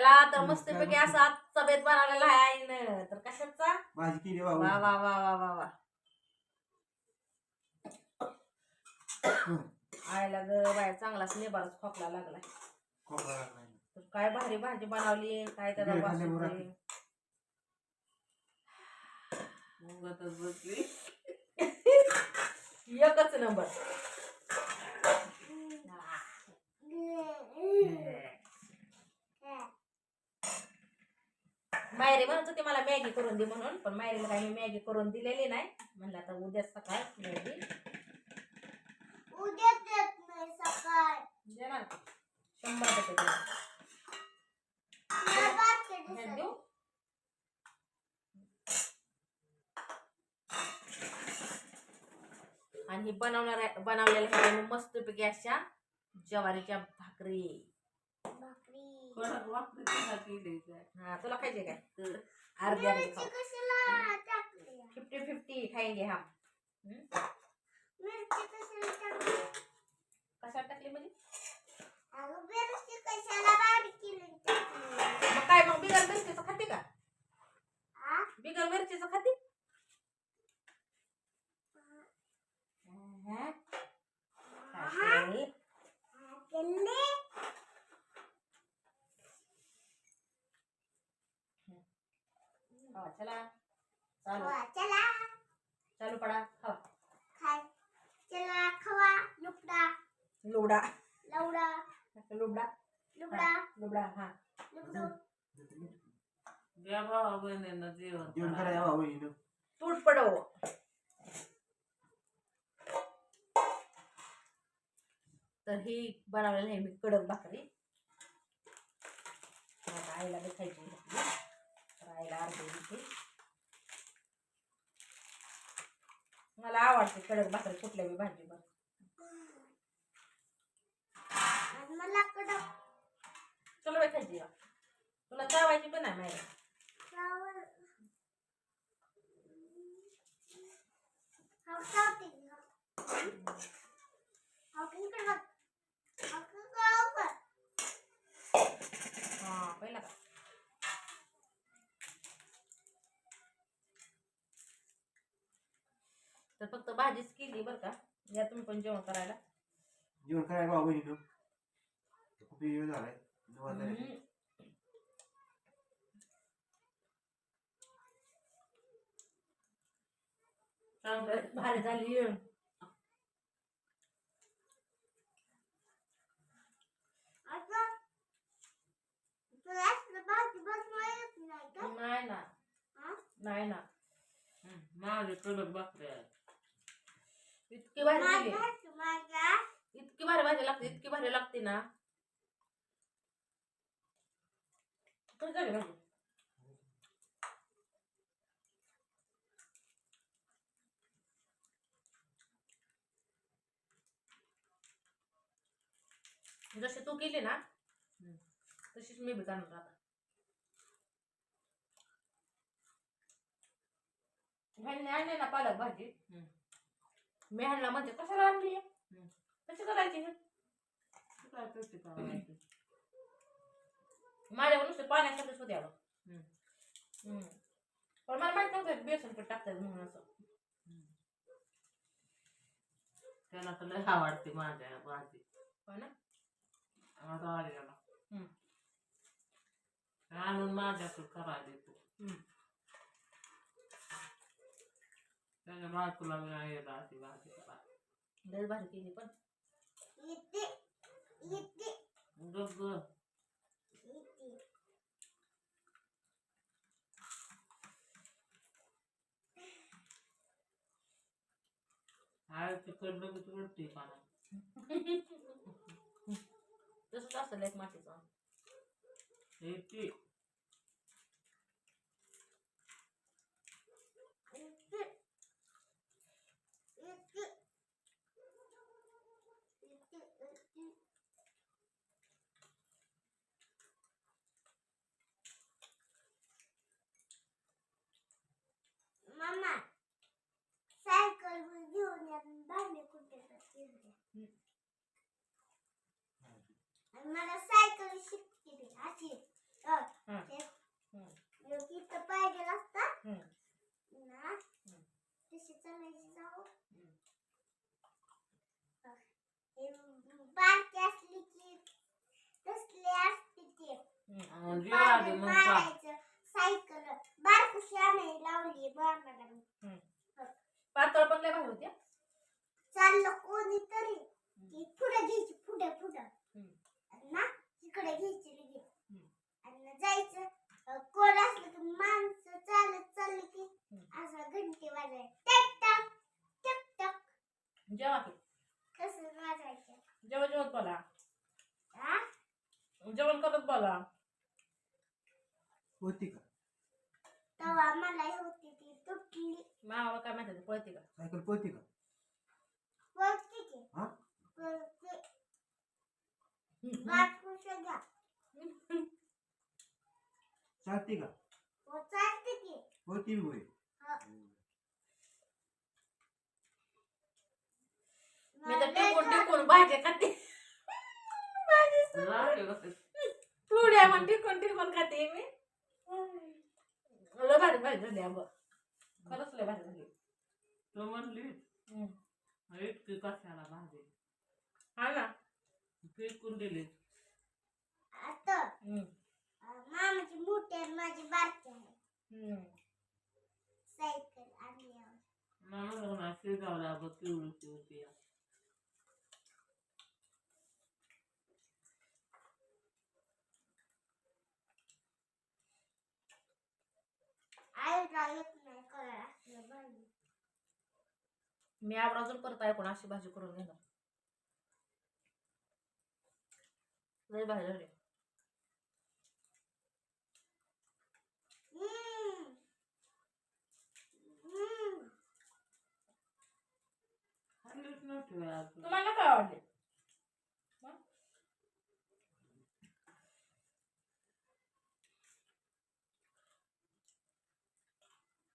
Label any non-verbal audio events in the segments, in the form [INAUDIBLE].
त्याला तर मस्तपैकी असं आजचा बेत बनवलेला आहे आईनं. तर कशाचा? भाजी केली वा बाबा वा वा वा वा वा. आईला ग बाय चांगलाच नेबारच खोकला लागलाय. खोकला लागलाय. तर काय भारी भाजी बनवली काय. मुंगातच बसली. [LAUGHS] एकच नंबर. मायरी म्हणत होती मला मॅगी करून दे म्हणून पण मायरीला काही मी मॅगी करून दिलेली नाही म्हणलं आता उद्या सकाळ मॅगी उद्या देत नाही सकाळ देणार का? शंभर टक्के देणार. मला basket ह्यात दिसत. देऊ आणि ही बनवणार बनवलेल्या ह्या मस्तपैकी अशा ज्वारीच्या भाकरी हा तुला खायचे काय अर्धी अर्धी मिरची खाऊ कशाला टाकली फिफ्टी फिफ्टी खाएंगे हम हम्म? मिरची कशाला टाकली कशात टाकली म्हणजे अगं मिरची कशाला बारीक केली टाकली मग काय मग बिगर मिरचीचं खाते का आ? बिगर मिरचीचं खाते हा? खावा, चला. चालू. चला. चालू पडा. खावा खाय. चला खवा. लुपडा लुबडा लवडा. लुबडा लुबडा हा, लुबडा हा. लुबडू ज्या भावा बहिणींना जेवण करायला. तूट पडव. तर ही बनवलेली आहे मी कडक भाकरी. आईला बी खायची अर्धी देते मला आवडते कडक भाकरी कुठल्या बी भाजी बघ मला कडक. बाई खायची का? तुला चावायची पण आहे माहिती. फ्लावर हाव चावते हाव किन कडक हाव किन कडक हा पहिला का तर फक्त भाजीच केली बरं का. या तुम्ही पण जेवण करायला. जेवण करायला बाबा हिनं. खूप वेळ झालाय. चांगलं भारी झाली आता तुला असलं भाजी बनवायला येत नाही का? नाही ना. हा? नाही ना. माझे कडक भाकरी आहे. इतकी भारी माझ्या इतकी भारी भाजी लागते इतकी भारी लागते ना. कशी झाली भाजी जशी तू केली ना हम्म. तशीच मी बी करणार आता. ह्यांनी आणली ना पालक भाजी. हम्म. मी ह्यांना म्हणते कशाला आणली. कशी करायची? तू काय करते का माहिती? माझ्या नुसते पाण्यासाठीच होते. पण मला माहीत नव्हतं बेसन पीठ टाकतात म्हणून असं त्याला तर लय आवडते माझ्या भाजी हो ना याला. हम्म. आणून माझ्याकडे करायला देतो भाजी करायला लय भारी केली पण. [LAUGHS] तसंच असतं एक मातीचं. हे ती इथे इथे इथे इथे मामा सायकल घेऊन या भांडे कुठे आणि मला सायकल शिकते अशी. इथं पाहिजे असतात. हं. ना. तशी चालायची जाऊ. बारकी असली की तसली असते ते. मारायचं सायकल. बारकुशी आणायला लावली बाबाला पातळ पण भारी होत्या चाललं कोणीतरी की पुढे घ्यायची पुढे पुढे हम्म. ना तिकडे घ्यायची लगे हम्म. आणि जायचं अं, कोण असलं की माणसं चालत चालली की हम्म. असं घंटी वाजाय टक टक टक टक. जेवा की. कसं वाजायचं? जेवत बोला. हा जेवण करत बोला. होती का? तेव्हा मला होती ती तुटली. मावा काय माहिती पळते का? सायकल पळती का? हा? घ्या चालती का? हो चालते की. होती होय हा. मी तर टिकून टिकून भाज्या खाते. भाजी लागले कसं पुढ्या मग टिकून टिकून खाते मी. लय भारी भाजी झाली अगं खरंच लय भारी झाली. तू म्हणली. इतकी कशाला भाजी? हा ना फेकून दिली. आता? मामाची मोठी आहे माझी बारकी आहे. हम्म. सायकल आणली आहे. मला शिजावला बघ पिवळी पिवळी आईला येत नाही करायला असलं भाजी. मी आवर्जून परत ऐकून अशी भाजी करून घेणार. लय भाजी झाली. तुम्हाला काय आवडले?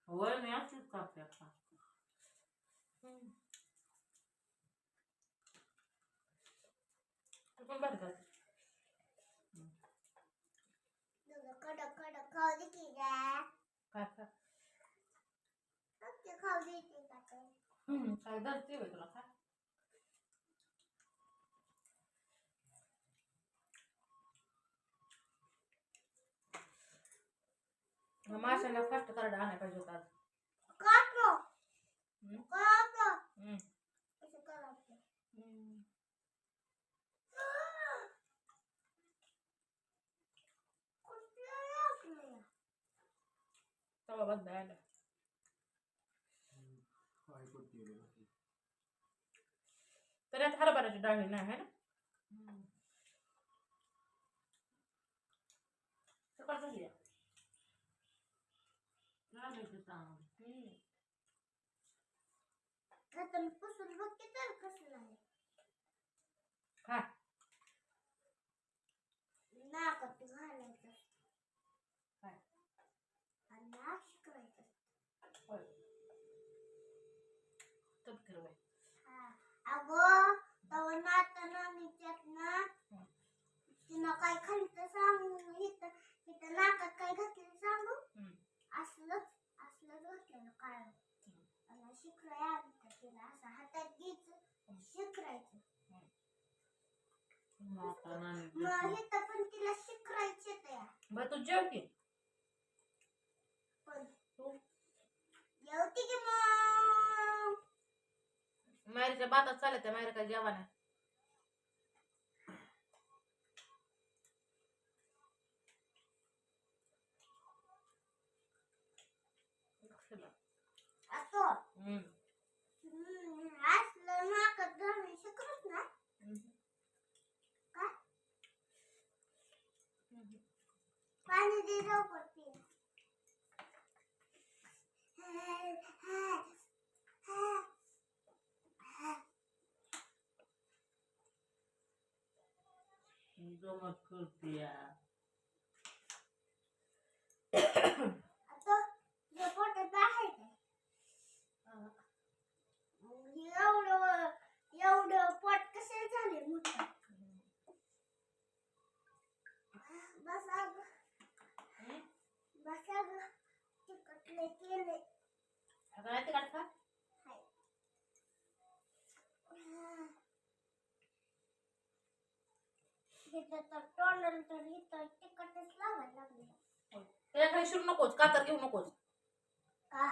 होय मी असतात करते आता. पण भारी करते तुझं कडक कडक खाऊ दे की गं. काय धरते होय तुला काय माशाला फास्ट कार्ड आणायला पाहिजे होता आज. काढलो. हम्म. काढलो. हम्म. असं करायचं. हम्म. कुठलं लागलंय? रे? तर आता हरभऱ्याची डाळी नाही आहे ना सकाळ झाली की तर आहे. नाकात घालायचं. काय? आणि असं करायचं. होय हा. अगं, तेव्हा नाता नानीच्यात ना, तिनं काय खाल्लं सांगू इथं इथं नाकात काय घातलं सांगू. असलंच असलंच घातलेलं काय आणि शिकराय आणतं तिला असं हातात घ्यायचं शिकरायचं. मग इथं पण तिला शिकरायचे त्या बरं तू जेव की पण तू जेवती की मग मायरीच्या चालत आहे मायरी काय जेवा नाही असं हम्म. हम्म, असलं नाकात घालून शिकरत ना हम्म. का पाणी दे लवकर पी जमत करते या आता तुझ्या पोटात आहे का एवढं एवढं पोट कसे झाले मोठं बस अगं तर तर इथं लावायला लागले. त्याच्याखाली शिरू नकोच कातर घेऊ नकोच का?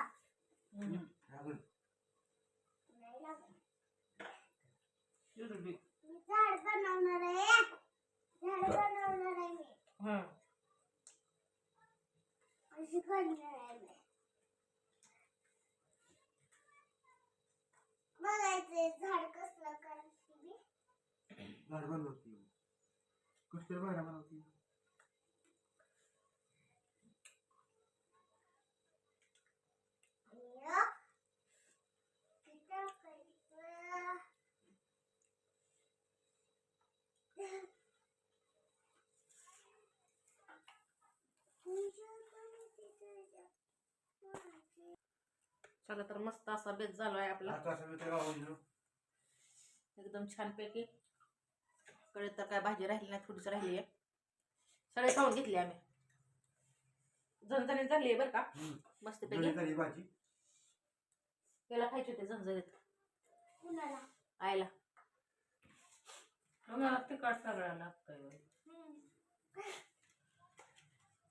हम्म. लागल. नाही लागत शिरडी मी. झाड बनवणार आहे. झाड बनवणार आहे मी. हम्म. अशी करणार आहे मी. बघायचंय झाड कसलं करायची मी झाड बनवती कसं बाहेर बनवती चला तर मस्त असा बेत आपला. मी तेव्हा बहिणीनं एकदम छान पैकी. कडे तर काय भाजी राहिली नाही थोडीच राहिली. आहे सगळे खाऊन घेतली आम्ही. झणझणीत झाली आहे बरं का. मस्त पैकी. भाजी. त्याला खायचे होते झणझणीत. कुणाला? आयला तिखट सगळ्या लागतंय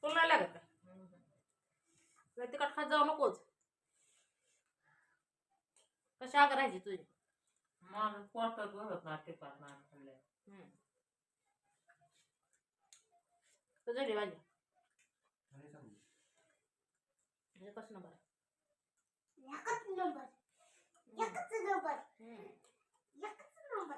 तुला लागत का तिकट खात जाऊ नकोच. कशी आग राहायची तुझी? माझं पोटात भरत ना तिखट नाही खाल्लं हम्म. तर झाली भाजी. कसं नंबर एकच नंबर एकच नंबर. एकच नंबर